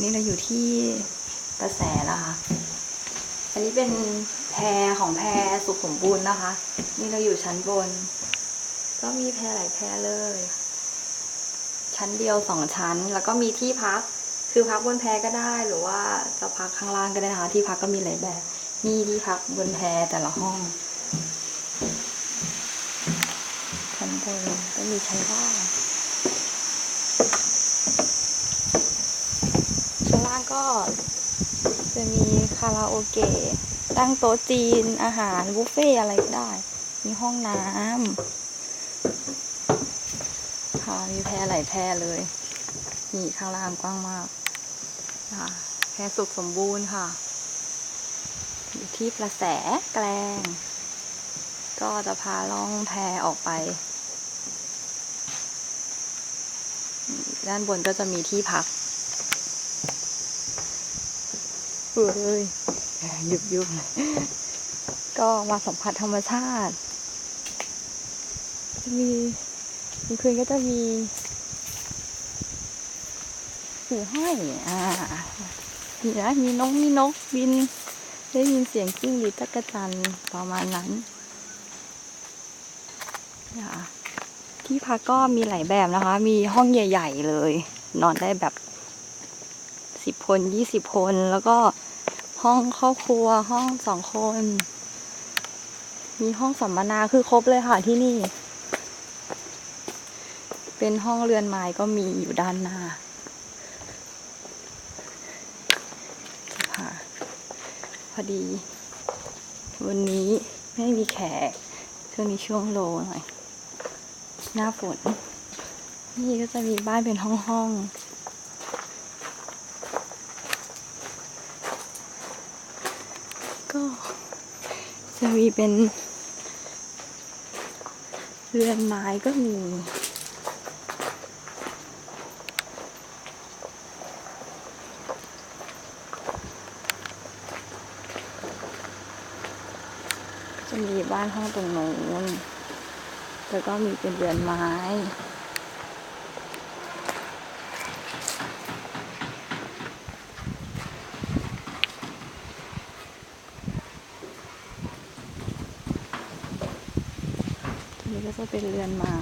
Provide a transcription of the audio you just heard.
นี่เราอยู่ที่กระแสนะคะ อันนี้เป็นแพรของแพรสุขสมบูรณ์นะคะ นี่เราอยู่ชั้นบน ก็มีแพรหลายแพรเลย ชั้นเดียวสองชั้น แล้วก็มีที่พัก คือพักบนแพรก็ได้หรือว่าจะพักข้างล่างก็ได้นะคะ ที่พักก็มีหลายแบบ นี่ที่พักบนแพรแต่ละห้อง ชั้นบนก็มีชั้นล่าง ชั้นล่าง ก็จะมีคาราโอเกะตั้งโต๊ะจีนอาหารบุฟเฟ่อะไรก็ได้ มีห้องน้ำค่ะมีแพรหลายแพรเลยนี่ข้างล่างกว้างมากค่ะแพรสุขสมบูรณ์ค่ะ อยู่ที่ประแสแกลง ก็จะพาล่องแพออกไป ด้านบนก็จะมีที่พัก เฮ้ยยุบยุบเลยก็มาสัมผัสธรรมชาติ จะมีกลางคืนก็จะมีหูห้อยอ่ามีนะมีนกมีนกบิน ได้ยินเสียงกิ้งหรือตะกะจันประมาณนั้นที่พักก็มีหลายแบบนะคะ มีห้องใหญ่ ๆ เลย นอนได้แบบสิบคนยี่สิบคนแล้วก็ ห้องครอบครัวห้องสองคน มีห้องสัมมนาคือครบเลยค่ะที่นี่ เป็นห้องเรือนไม้ก็มีอยู่ด้านหน้าค่ะพอดี วันนี้ไม่มีแขกช่วงนี้ช่วงโลหน่อย หน้าฝน นี่ก็จะมีบ้านเป็นห้องห้อง ก็จะมีเป็นเรือนไม้ก็มีจะมีบ้านห้องตรงโน้นแล้วก็มีเป็นเรือนไม้ นี่ก็จะเป็นเรือนไม้